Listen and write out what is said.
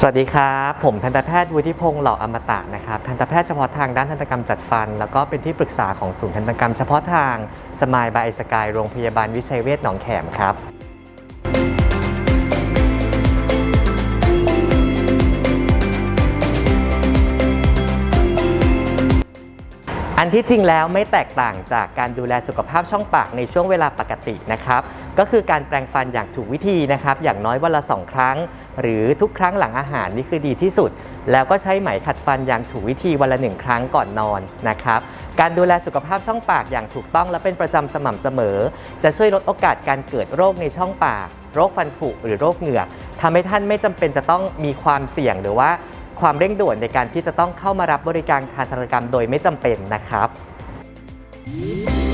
สวัสดีครับ ผมทันตแพทย์วุฒิพงศ์เหล่าอมตะนะครับทันตแพทย์เฉพาะทางด้านทันตกรรมจัดฟัน แล้วก็เป็นที่ปรึกษาของศูนย์ทันตกรรมเฉพาะทางสมายบายสกายโรงพยาบาลวิชัยเวชหนองแขมครับ อันที่จริงแล้วไม่แตกต่างจากการดูแลสุขภาพช่องปากในช่วงเวลาปกตินะครับ ก็คือการแปรงฟันอย่างถูกวิธีนะครับ อย่างน้อยวันละสองครั้ง หรือทุกครั้งหลังอาหารนี่คือดีที่สุด แล้วก็ใช้ไหมขัดฟันอย่างถูกวิธีวันละหนึ่งครั้งก่อนนอนนะครับ การดูแลสุขภาพช่องปากอย่างถูกต้องและเป็นประจำสม่ำเสมอ จะช่วยลดโอกาสการเกิดโรคในช่องปาก โรคฟันผุหรือโรคเหงือกทำให้ท่านไม่จำเป็นจะต้องมีความเสี่ยงหรือว่า ความเร่งด่วนในการที่จะต้องเข้ามารับบริการทางธนกรรมโดยไม่จำเป็นนะครับ